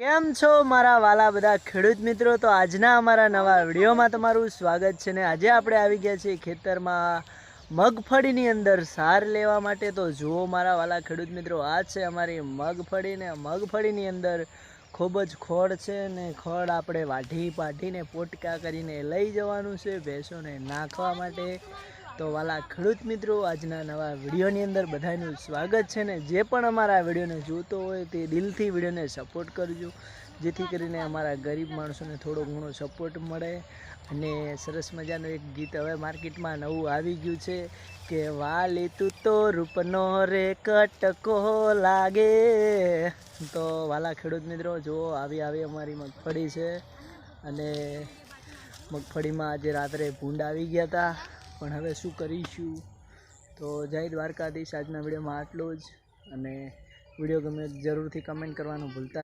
કેમ છો મારા વાલા બધા ખેડૂત મિત્રો? તો આજના અમારા નવા વિડીયોમાં તમારું સ્વાગત છે ને આજે આપણે આવી ગયા છીએ ખેતરમાં મગફળીની અંદર સાર લેવા માટે. તો જુઓ મારા વાલા ખેડૂત મિત્રો, આ છે અમારી મગફળી ને મગફળીની અંદર ખૂબ જ ખોળ છે ને ખોળ આપણે વાઢી પાઢીને પોટકા કરીને લઈ જવાનું છે ભેંસોને નાખવા માટે. તો વાલા ખેડૂત મિત્રો, આજના નવા વિડીયોની અંદર બધાનું સ્વાગત છે ને જે પણ અમારા વિડીયોને જોતો હોય તે દિલથી વિડીયોને સપોર્ટ કરજો. જેથી કરીને અમારા ગરીબ માણસોને થોડો ઘણો સપોર્ટ મળે અને સરસ મજાનું એક ગીત હવે માર્કેટમાં નવું આવી ગયું છે કે વાલી તું તો રૂપનો રે કટકો લાગે. તો વાલા ખેડૂત મિત્રો જુઓ આવી આવી અમારી મગફળી છે અને મગફળીમાં આજે રાત્રે ભૂંડ આવી ગયા હતા પણ હવે શું કરીશું? તો જય દ્વારકાધીશ. આજના વિડીયોમાં આટલું જ. અને વીડિયો ગમે જરૂરથી કમેન્ટ કરવાનું ભૂલતા